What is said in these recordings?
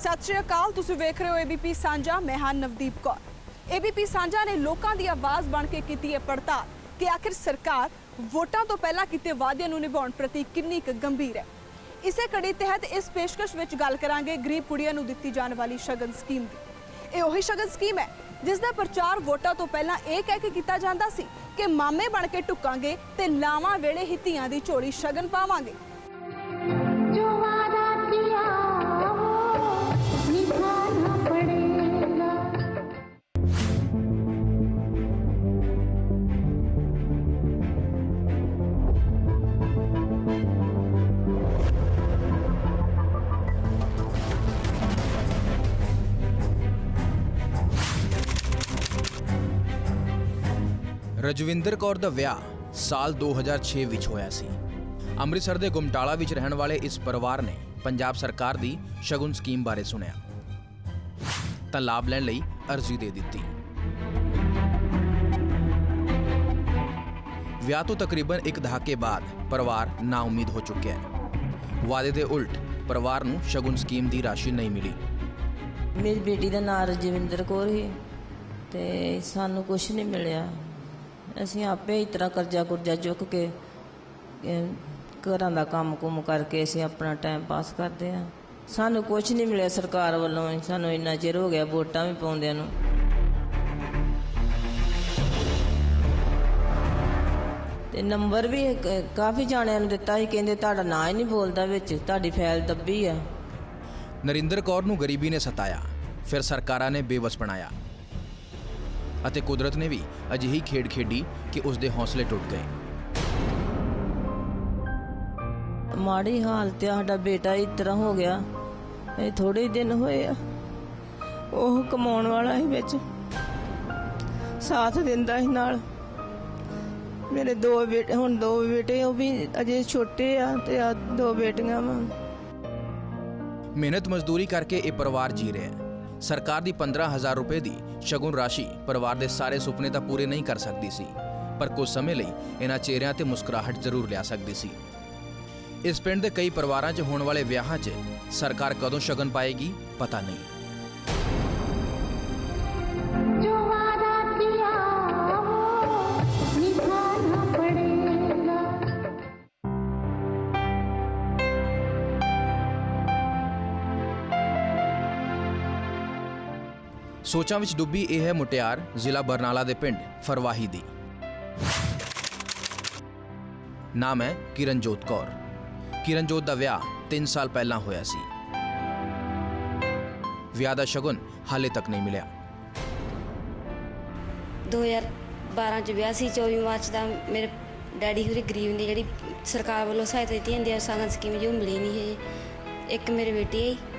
ਸਤਿ ਸ਼੍ਰੀ ਅਕਾਲ, ਤੁਸੀਂ ਵੇਖ ਰਹੇ ਹੋ ਏਬੀਪੀ ਸਾਂਝਾ, ਮੈਂ ਹਾਂ ਨਵਦੀਪ ਕੌਰ। ਏਬੀਪੀ ਸਾਂਝਾ ਨੇ ਲੋਕਾਂ ਦੀ ਆਵਾਜ਼ ਬਣ ਕੇ ਕੀਤੀ ਹੈ ਪੜਤਾਲ ਕਿ ਆਖਿਰ ਸਰਕਾਰ ਵੋਟਾਂ ਤੋਂ ਪਹਿਲਾਂ ਕੀਤੇ ਵਾਅਦਿਆਂ ਨੂੰ ਨਿਭਾਉਣ ਪ੍ਰਤੀ ਕਿੰਨੀ ਕੁ ਗੰਭੀਰ ਹੈ। ਇਸੇ ਕੜੀ ਤਹਿਤ ਇਸ ਪੇਸ਼ਕਸ਼ ਵਿੱਚ ਗੱਲ ਕਰਾਂਗੇ ਗਰੀਬ ਕੁੜੀਆਂ ਨੂੰ ਦਿੱਤੀ ਜਾਣ ਵਾਲੀ ਸ਼ਗਨ ਸਕੀਮ ਦੀ। ਇਹ ਉਹੀ ਸ਼ਗਨ ਸਕੀਮ ਹੈ ਜਿਸ ਦਾ ਪ੍ਰਚਾਰ ਵੋਟਾਂ ਤੋਂ ਪਹਿਲਾਂ ਇਹ ਕਹਿ ਕੇ ਕੀਤਾ ਜਾਂਦਾ ਸੀ ਕਿ ਮਾਮੇ ਬਣ ਕੇ ਟੁੱਕਾਂਗੇ ਤੇ ਲਾਵਾਂ ਵੇਲੇ ਹੀ ਧੀਆਂ ਦੀ ਝੋਲੀ ਸ਼ਗਨ ਪਾਵਾਂਗੇ। ਰਜਵਿੰਦਰ ਕੌਰ ਦਾ ਵਿਆਹ ਸਾਲ 2006 ਵਿੱਚ ਹੋਇਆ ਸੀ। ਅੰਮ੍ਰਿਤਸਰ ਦੇ ਗੁਮਟਾਲਾ ਵਿੱਚ ਰਹਿਣ ਵਾਲੇ ਇਸ ਪਰਿਵਾਰ ਨੇ ਪੰਜਾਬ ਸਰਕਾਰ ਦੀ ਸ਼ਗੁਨ ਸਕੀਮ ਬਾਰੇ ਸੁਣਿਆ। ਤਾਂ ਲਾਭ ਲੈਣ ਲਈ ਅਰਜ਼ੀ ਦੇ ਦਿੱਤੀ। ਵਿਆਹ ਤੋਂ ਤਕਰੀਬਨ ਇੱਕ ਦਹਾਕੇ ਬਾਅਦ ਪਰਿਵਾਰ ਨਾਉਮੀਦ ਹੋ ਚੁੱਕਿਆ ਹੈ। ਵਾਅਦੇ ਦੇ ਉਲਟ ਪਰਿਵਾਰ ਨੂੰ ਸ਼ਗੁਨ ਸਕੀਮ ਦੀ ਰਾਸ਼ੀ ਨਹੀਂ ਮਿਲੀ। ਮੇਰੀ ਬੇਟੀ ਦਾ ਨਾਮ ਰਜਵਿੰਦਰ ਕੌਰ ਸੀ ਤੇ ਸਾਨੂੰ ਕੁਝ ਨਹੀਂ ਮਿਲਿਆ। ਅਸੀਂ ਆਪੇ ਇਸ ਤਰ੍ਹਾਂ ਕਰਜ਼ਾ ਕੁਰਜ਼ਾ ਚੁੱਕ ਕੇ ਘਰਾਂ ਦਾ ਕੰਮ ਕੁਮ ਕਰਕੇ ਅਸੀਂ ਆਪਣਾ ਟਾਈਮ ਪਾਸ ਕਰਦੇ ਆ ਸਾਨੂੰ ਕੁਝ ਨਹੀਂ ਮਿਲਿਆ ਸਰਕਾਰ ਵੱਲੋਂ, ਸਾਨੂੰ ਇੰਨਾ ਚਿਰ ਹੋ ਗਿਆ ਵੋਟਾਂ ਵੀ ਪਾਉਂਦਿਆਂ ਨੂੰ। ਤੇ ਨੰਬਰ ਵੀ ਕਾਫੀ ਜਾਣਿਆਂ ਨੂੰ ਦਿੱਤਾ ਸੀ, ਕਹਿੰਦੇ ਤੁਹਾਡਾ ਨਾਂ ਹੀ ਨਹੀਂ ਬੋਲਦਾ ਵਿੱਚ, ਤੁਹਾਡੀ ਫਾਈਲ ਦੱਬੀ ਆ। ਨਰਿੰਦਰ ਕੌਰ ਨੂੰ ਗਰੀਬੀ ਨੇ ਸਤਾਇਆ, ਫਿਰ ਸਰਕਾਰਾਂ ਨੇ ਬੇਵਸ ਬਣਾਇਆ। ਅਤੇ ਕੁਦਰਤ ਨੇ ਵੀ ਅਜਿਹੀ ਖੇਡ ਖੇਡੀ ਕਿ ਉਸ ਦੇ ਹੌਸਲੇ ਟੁੱਟ ਗਏ। ਮਾੜੀ ਹਾਲਤ ਆ ਸਾਡਾ ਬੇਟਾ ਇਸ ਤਰ੍ਹਾਂ ਹੋ ਗਿਆ। ਇਹ ਥੋੜੇ ਦਿਨ ਹੋਏ ਆ। ਉਹ ਕਮਾਉਣ ਵਾਲਾ ਸੀ ਵਿੱਚ। ਸਾਥ ਦਿੰਦਾ ਸੀ ਨਾਲ। ਮੇਰੇ ਦੋ ਬੇਟੇ ਹੁਣ ਦੋ ਬੇਟੇ ਉਹ ਵੀ ਅਜੇ ਛੋਟੇ ਆ ਤੇ ਆ ਦੋ ਬੇਟੀਆਂ ਵਾ। ਮਿਹਨਤ ਮਜ਼ਦੂਰੀ ਕਰਕੇ ਇਹ ਪਰਿਵਾਰ ਜੀ ਰਿਹਾ ਹੈ। ਸਰਕਾਰ ਦੀ 15000 ਰੁਪਏ ਦੀ ਸ਼ਗੁਨ ਰਾਸ਼ੀ ਪਰਿਵਾਰ ਦੇ ਸਾਰੇ ਸੁਪਨੇ ਤਾਂ ਪੂਰੇ ਨਹੀਂ ਕਰ ਸਕਦੀ ਸੀ, ਪਰ ਕੁਝ ਸਮੇਂ ਲਈ ਇਹਨਾਂ ਚਿਹਰਿਆਂ ਤੇ ਮੁਸਕਰਾਹਟ ਜ਼ਰੂਰ ਲਿਆ ਸਕਦੀ ਸੀ। ਇਸ ਪਿੰਡ ਦੇ ਕਈ ਪਰਿਵਾਰਾਂ 'ਚ ਹੋਣ ਵਾਲੇ ਵਿਆਹਾਂ 'ਚ ਸਰਕਾਰ ਕਦੋਂ ਸ਼ਗਨ ਪਾਏਗੀ, ਪਤਾ ਨਹੀਂ। ਸੋਚਾਂ ਵਿੱਚ ਡੁੱਬੀ ਇਹ ਹੈ ਮੁਟਿਆਰ, ਜ਼ਿਲ੍ਹਾ ਬਰਨਾਲਾ ਦੇ ਪਿੰਡ, ਫਰਵਾਹੀ ਦੀ। ਨਾਮ ਹੈ ਕਿਰਨਜੋਤ ਕੌਰ। ਕਿਰਨਜੋਤ ਦਾ ਵਿਆਹ 3 ਸਾਲ ਪਹਿਲਾਂ ਹੋਇਆ ਸੀ। ਵਿਆਹ ਦਾ ਸ਼ਗਨ ਹਾਲੇ ਤੱਕ ਨਹੀਂ ਮਿਲਿਆ। 2012 ਚ ਵਿਆਹ ਸੀ 24 ਮਾਰਚ ਦਾ ਮੇਰੇ ਡੈਡੀ ਹੋਰੀ ਗਰੀਬ ਨੇ ਜਿਹੜੀ ਸਰਕਾਰ ਵੱਲੋਂ ਸਹਾਇਤਾ ਦਿੱਤੀ ਜਾਂਦੀ ਹੈ ਸਾਗਨ ਸਕੀਮ ਜੋ ਮਿਲੀ ਨਹੀਂ ਹੈ ਇੱਕ ਮੇਰੇ ਬੇਟੀ ਹੈ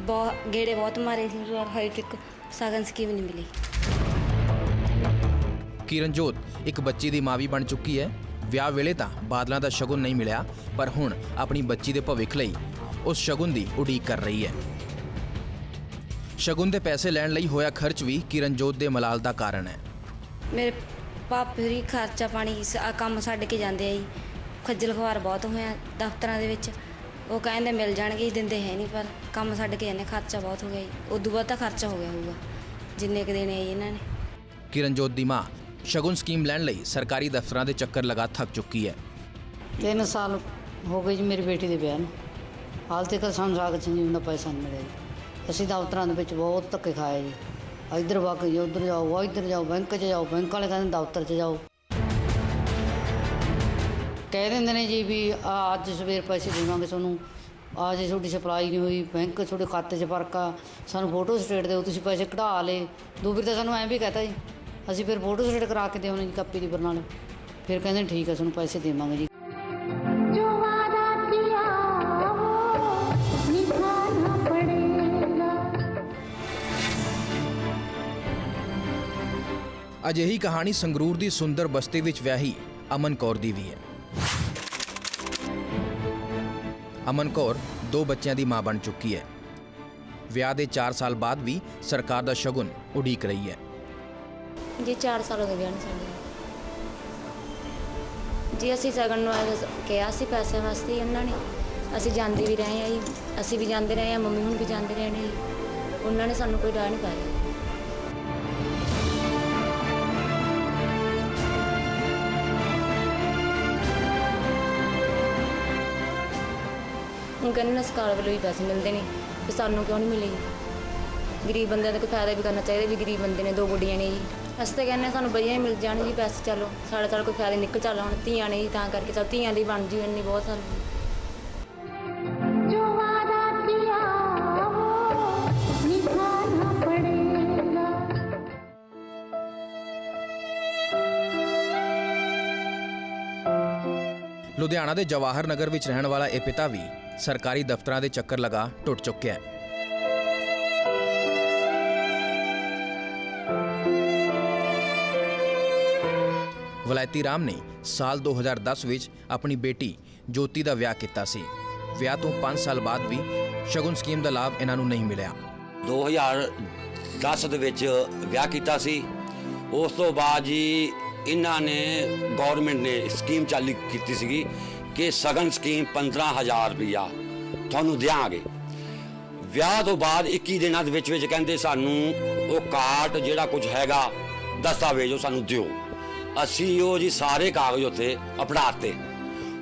ਬਹੁਤ ਗੇੜੇ ਬਹੁਤ ਮਾਰੇ ਸੀ ਪਰ ਹਜੇ ਤੱਕ ਸਾਗਨ ਸਕੀਮ ਨਹੀਂ ਮਿਲੀ। ਕਿਰਨਜੋਤ ਇੱਕ ਬੱਚੀ ਦੀ ਮਾਂ ਵੀ ਬਣ ਚੁੱਕੀ ਹੈ। ਵਿਆਹ ਵੇਲੇ ਤਾਂ ਬਾਦਲਾਂ ਦਾ ਸ਼ਗਨ ਨਹੀਂ ਮਿਲਿਆ ਪਰ ਹੁਣ ਆਪਣੀ ਬੱਚੀ ਦੇ ਭਵਿੱਖ ਲਈ ਉਸ ਸ਼ਗਨ ਦੀ ਉਡੀਕ ਕਰ ਰਹੀ ਹੈ। ਸ਼ਗਨ ਦੇ ਪੈਸੇ ਲੈਣ ਲਈ ਹੋਇਆ ਖਰਚ ਵੀ ਕਿਰਨਜੋਤ ਦੇ ਮਲਾਲ ਦਾ ਕਾਰਨ ਹੈ। ਮੇਰੇ ਪਾਪੇ ਹੋਰੀ ਖਰਚਾ ਪਾਣੀ ਸ- ਆਹ ਕੰਮ ਛੱਡ ਕੇ ਜਾਂਦੇ ਆ ਜੀ। ਖੱਜਲ ਖਵਾਰ ਬਹੁਤ ਹੋਇਆ ਦਫ਼ਤਰਾਂ ਦੇ ਵਿੱਚ। ਉਹ ਕਹਿੰਦੇ ਮਿਲ ਜਾਣਗੇ ਜੀ, ਦਿੰਦੇ ਹੈ ਨਹੀਂ ਪਰ ਕੰਮ ਛੱਡ ਕੇ ਜਾਂਦੇ ਖਰਚਾ ਬਹੁਤ ਹੋ ਗਿਆ ਜੀ। ਉਦੋਂ ਬਾਅਦ ਤਾਂ ਖਰਚਾ ਹੋ ਗਿਆ ਹੋਊਗਾ ਜਿੰਨੇ ਕੁ ਦੇਣੇ ਆ ਜੀ ਇਹਨਾਂ ਨੇ। ਕਿਰਨਜੋਤ ਦੀ ਮਾਂ ਸ਼ਗਨ ਸਕੀਮ ਲੈਣ ਲਈ ਸਰਕਾਰੀ ਦਫ਼ਤਰਾਂ ਦੇ ਚੱਕਰ ਲਗਾ ਥੱਕ ਚੁੱਕੀ ਹੈ। ਤਿੰਨ ਸਾਲ ਹੋ ਗਏ ਜੀ ਮੇਰੀ ਬੇਟੀ ਦੇ ਵਿਆਹ ਨੂੰ। ਹਾਲ ਤੱਕ ਸਾਨੂੰ ਸਾਗ ਸੰਜੀਵਨ ਦਾ ਪੈਸਾ ਨਹੀਂ ਮਿਲਿਆ ਜੀ। ਅਸੀਂ ਦਫ਼ਤਰਾਂ ਦੇ ਵਿੱਚ ਬਹੁਤ ਧੱਕੇ ਖਾਏ ਜੀ। ਇੱਧਰ ਵਗ ਜੀ ਉੱਧਰ ਜਾਓ ਇੱਧਰ ਜਾਓ ਬੈਂਕ 'ਚ ਜਾਓ ਬੈਂਕ ਵਾਲੇ ਕਹਿੰਦੇ ਦਫ਼ਤਰ 'ਚ ਜਾਓ। ਕਹਿ ਦਿੰਦੇ ਨੇ ਜੀ ਵੀ ਆਹ ਅੱਜ ਸਵੇਰ ਪੈਸੇ ਦੇਵਾਂਗੇ ਤੁਹਾਨੂੰ। ਆ ਜੇ ਤੁਹਾਡੀ ਸਪਲਾਈ ਨਹੀਂ ਹੋਈ ਬੈਂਕ ਤੁਹਾਡੇ ਖਾਤੇ 'ਚ ਫ਼ਰਕ ਆ ਸਾਨੂੰ ਫੋਟੋ ਸਟੇਟ ਦਿਓ ਤੁਸੀਂ ਪੈਸੇ ਕਢਾ ਲੇ ਦੋ ਤਾਂ ਸਾਨੂੰ ਐਂ ਵੀ ਕਹਤਾ ਜੀ ਅਸੀਂ ਫਿਰ ਫੋਟੋ ਸਟੇਟ ਕਰਾ ਕੇ ਦੇਉਣੇ ਜੀ ਕਾਪੀ ਦੀ ਬਰਨਾਲੇ ਫਿਰ ਕਹਿੰਦੇ ਠੀਕ ਆ ਤੁਹਾਨੂੰ ਪੈਸੇ ਦੇਵਾਂਗੇ ਜੀ। ਅਜਿਹੀ ਕਹਾਣੀ ਸੰਗਰੂਰ ਦੀ ਸੁੰਦਰ ਬਸਤੀ ਵਿੱਚ ਵਿਆਹੀ ਅਮਨ ਕੌਰ ਦੀ ਵੀ ਹੈ। ਅਮਨ ਕੌਰ ਦੋ ਬੱਚਿਆਂ ਦੀ ਮਾਂ ਬਣ ਚੁੱਕੀ ਹੈ। ਵਿਆਹ ਦੇ 4 ਸਾਲ ਬਾਅਦ ਵੀ ਸਰਕਾਰ ਦਾ ਸ਼ਗੁਨ ਉਡੀਕ ਰਹੀ ਹੈ। ਜੀ 4 ਸਾਲ ਹੋ ਗਏ ਵਿਆਹ ਨੂੰ ਸਾਡੇ ਜੀ, ਅਸੀਂ ਸਗਨ ਨੂੰ ਐਵੇਂ ਕਿਹਾ ਸੀ ਪੈਸੇ ਵਾਸਤੇ ਹੀ ਉਹਨਾਂ ਨੇ। ਅਸੀਂ ਜਾਂਦੇ ਵੀ ਰਹੇ ਹਾਂ ਜੀ। ਅਸੀਂ ਵੀ ਜਾਂਦੇ ਰਹੇ ਹਾਂ, ਮੰਮੀ ਹੁਣ ਵੀ ਜਾਂਦੇ ਰਹੇ ਨੇ ਜੀ। ਉਹਨਾਂ ਨੇ ਸਾਨੂੰ ਕੋਈ ਰਾਹ ਨਹੀਂ ਪਾਇਆ। ਹੁਣ ਕਹਿੰਦੇ ਨੇ ਸਰਕਾਰ ਵੱਲੋਂ ਹੀ ਪੈਸੇ ਮਿਲਦੇ ਨੇ ਤੇ ਸਾਨੂੰ ਕਿਉਂ ਨਹੀਂ ਮਿਲੇ ਗਰੀਬ ਬੰਦਿਆਂ ਦਾ ਕੋਈ ਫਾਇਦਾ ਵੀ ਕਰਨਾ ਚਾਹੀਦਾ ਵੀ ਗਰੀਬ ਬੰਦੇ ਨੇ ਦੋ ਗੁੱਡੀਆਂ ਨੇ ਜੀ। ਅਸੀਂ ਤਾਂ ਕਹਿੰਦੇ ਸਾਨੂੰ ਵਧੀਆ ਹੀ ਮਿਲ ਜਾਣ ਜੀ ਪੈਸੇ ਚੱਲੋ ਸਾਡੇ ਨਾਲ ਕੋਈ ਫਾਇਦਾ ਨਿਕਲ ਚੱਲ ਹੁਣ ਧੀਆਂ ਨੇ ਜੀ ਤਾਂ ਕਰਕੇ ਚਲ ਧੀਆਂ ਦੀ ਬਣ ਜੂ ਇੰਨੀ ਬਹੁਤ ਸਾਨੂੰ। ਲੁਧਿਆਣਾ ਦੇ ਜਵਾਹਰ ਨਗਰ ਵਿੱਚ ਰਹਿਣ ਵਾਲਾ ਇਹ ਪਿਤਾ ਵੀ ਸਰਕਾਰੀ ਦਫ਼ਤਰਾਂ ਦੇ ਚੱਕਰ ਲਗਾ ਟੁੱਟ ਚੁੱਕਿਆ ਹੈ। ਵਲਾਇਤੀ ਰਾਮ ਨੇ ਸਾਲ 2010 ਵਿੱਚ ਆਪਣੀ ਬੇਟੀ ਜੋਤੀ ਦਾ ਵਿਆਹ ਕੀਤਾ ਸੀ। ਵਿਆਹ ਤੋਂ 5 ਸਾਲ ਬਾਅਦ ਵੀ ਸ਼ਗੁਨ ਸਕੀਮ ਦਾ ਲਾਭ ਇਹਨਾਂ ਨੂੰ ਨਹੀਂ ਮਿਲਿਆ। 2010 ਦੇ ਵਿੱਚ ਵਿਆਹ ਕੀਤਾ ਸੀ। ਉਸ ਤੋਂ ਬਾਅਦ ਜੀ ਇਹਨਾਂ ਨੇ ਗਵਰਨਮੈਂਟ ਨੇ ਸਕੀਮ ਚਾਲੂ ਕੀਤੀ ਸੀਗੀ। ਕਿ ਸਗਨ ਸਕੀਮ 15000 ਰੁਪਇਆ ਤੁਹਾਨੂੰ ਦਿਆਂਗੇ। ਵਿਆਹ ਤੋਂ ਬਾਅਦ 21 ਦਿਨਾਂ ਦੇ ਵਿੱਚ ਵਿੱਚ ਕਹਿੰਦੇ ਸਾਨੂੰ ਉਹ ਕਾਰਡ ਜਿਹੜਾ ਕੁਝ ਹੈਗਾ, ਦਸਤਾਵੇਜ਼ ਉਹ ਸਾਨੂੰ ਦਿਓ। ਅਸੀਂ ਉਹ ਜੀ ਸਾਰੇ ਕਾਗਜ਼ ਉੱਥੇ ਅਪੜਾਤੇ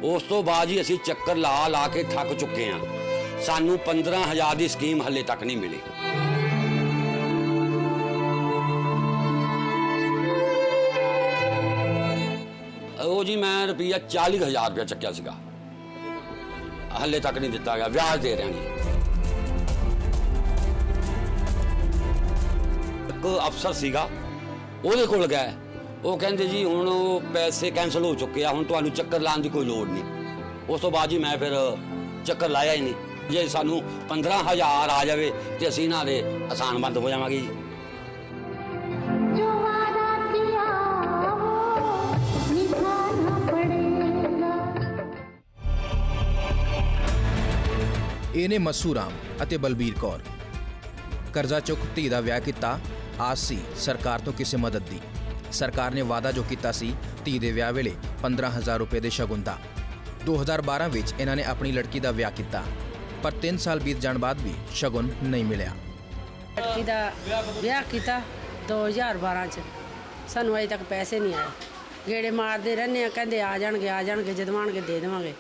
ਉਸ ਤੋਂ ਬਾਅਦ ਜੀ ਅਸੀਂ ਚੱਕਰ ਲਾ ਲਾ ਕੇ ਥੱਕ ਚੁੱਕੇ ਹਾਂ। ਸਾਨੂੰ 15000 ਦੀ ਸਕੀਮ ਹੱਲੇ ਤੱਕ ਨਹੀਂ ਮਿਲੀ। ਜੀ, ਮੈਂ ਰੁਪਈਆ 40000 ਰੁਪਇਆ ਚੱਕਿਆ ਸੀਗਾ। ਹੱਲੇ ਤੱਕ ਨਹੀਂ ਦਿੱਤਾ ਗਿਆ, ਵਿਆਜ ਦੇ ਰਿਹਾ ਜੀ ਇੱਕ ਅਫਸਰ ਸੀਗਾ, ਉਹਦੇ ਕੋਲ ਗਏ। ਉਹ ਕਹਿੰਦੇ ਜੀ, ਹੁਣ ਉਹ ਪੈਸੇ ਕੈਨਸਲ ਹੋ ਚੁੱਕੇ ਆ, ਹੁਣ ਤੁਹਾਨੂੰ ਚੱਕਰ ਲਾਉਣ ਦੀ ਕੋਈ ਲੋੜ ਨਹੀਂ। ਉਸ ਤੋਂ ਬਾਅਦ ਜੀ, ਮੈਂ ਫਿਰ ਚੱਕਰ ਲਾਇਆ ਹੀ ਨਹੀਂ। ਜੇ ਸਾਨੂੰ 15000 ਆ ਜਾਵੇ ਤੇ ਅਸੀਂ ਇਹਨਾਂ ਦੇ ਆਸਾਨ ਬੰਦ ਹੋ ਜਾਵਾਂਗੇ ਜੀ। ਇਹ ਨੇ ਮੱਸੂ ਰਾਮ ਅਤੇ ਬਲਬੀਰ ਕੌਰ। ਕਰਜ਼ਾ ਚੁੱਕ ਧੀ ਦਾ ਵਿਆਹ ਕੀਤਾ, ਆਸ ਸੀ ਸਰਕਾਰ ਤੋਂ ਕਿਸੇ ਮਦਦ ਦੀ। ਸਰਕਾਰ ਨੇ ਵਾਅਦਾ ਜੋ ਕੀਤਾ ਸੀ, ਧੀ ਦੇ ਵਿਆਹ ਵੇਲੇ 15000 ਰੁਪਏ ਦੇ ਸ਼ਗੁਨ ਦਾ 2012 ਵਿੱਚ ਇਹਨਾਂ ਨੇ ਆਪਣੀ ਲੜਕੀ ਦਾ ਵਿਆਹ ਕੀਤਾ, ਪਰ 3 ਸਾਲ ਬੀਤ ਜਾਣ ਬਾਅਦ ਵੀ ਸ਼ਗੁਨ ਨਹੀਂ ਮਿਲਿਆ। ਲੜਕੀ ਦਾ ਵਿਆਹ ਕੀਤਾ 2012 ਚ। ਸਾਨੂੰ ਅਜੇ ਤੱਕ ਪੈਸੇ ਨਹੀਂ ਆਏ। ਗੇੜੇ ਮਾਰਦੇ ਰਹਿੰਦੇ ਆ, ਕਹਿੰਦੇ ਆ ਜਾਣਗੇ ਆ ਜਾਣਗੇ ਜਦੋਂ ਆਉਣਗੇ ਦੇ ਦੇਵਾਂਗੇ।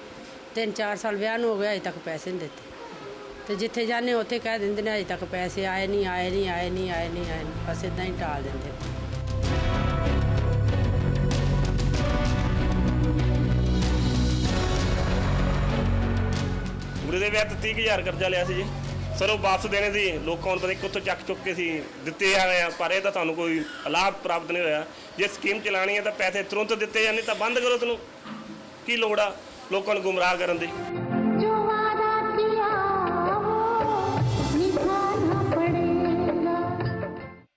ਤਿੰਨ ਚਾਰ ਸਾਲ ਵਿਆਹ ਨੂੰ ਹੋ ਗਿਆ, ਅਜੇ ਤੱਕ ਪੈਸੇ ਨਹੀਂ ਦਿੱਤੇ। ਤੇ ਜਿੱਥੇ ਜਾਂਦੇ ਉੱਥੇ ਕਹਿ ਦਿੰਦੇ ਨੇ, ਅਜੇ ਤੱਕ ਪੈਸੇ ਆਏ ਨਹੀਂ ਆਏ ਨਹੀਂ ਆਏ ਨਹੀਂ ਆਏ ਨਹੀਂ ਆਏ ਨਹੀਂ, ਬਸ ਇਦਾਂ ਹੀ ਟਾਲ ਦਿੰਦੇ। ਮੁੰਡੇ ਦੇ ਵਿਆਹ ਤੇ 30000 ਕਰਜ਼ਾ ਲਿਆ ਸੀ ਜੀ। ਸਰ, ਉਹ ਵਾਪਸ ਦੇਣੇ ਸੀ। ਲੋਕਾਂ ਨੂੰ ਪਤਾ ਨਹੀਂ ਕਿੱਥੋਂ ਚੱਕ ਚੁੱਕ ਕੇ ਸੀ ਦਿੱਤੇ ਆ ਗਏ ਆ, ਪਰ ਇਹ ਤਾਂ ਤੁਹਾਨੂੰ ਕੋਈ ਲਾਭ ਪ੍ਰਾਪਤ ਨਹੀਂ ਹੋਇਆ। ਜੇ ਸਕੀਮ ਚਲਾਣੀ ਹੈ ਤਾਂ ਪੈਸੇ ਤੁਰੰਤ ਦਿੱਤੇ ਜਾਂਦੇ, ਤਾਂ ਬੰਦ ਕਰੋ ਤੈਨੂੰ। ਕੀ ਲੋੜ ਆ ਲੋਕਾਂ ਨੂੰ ਗੁੰਮਰਾਹ ਕਰਨ ਦੀ?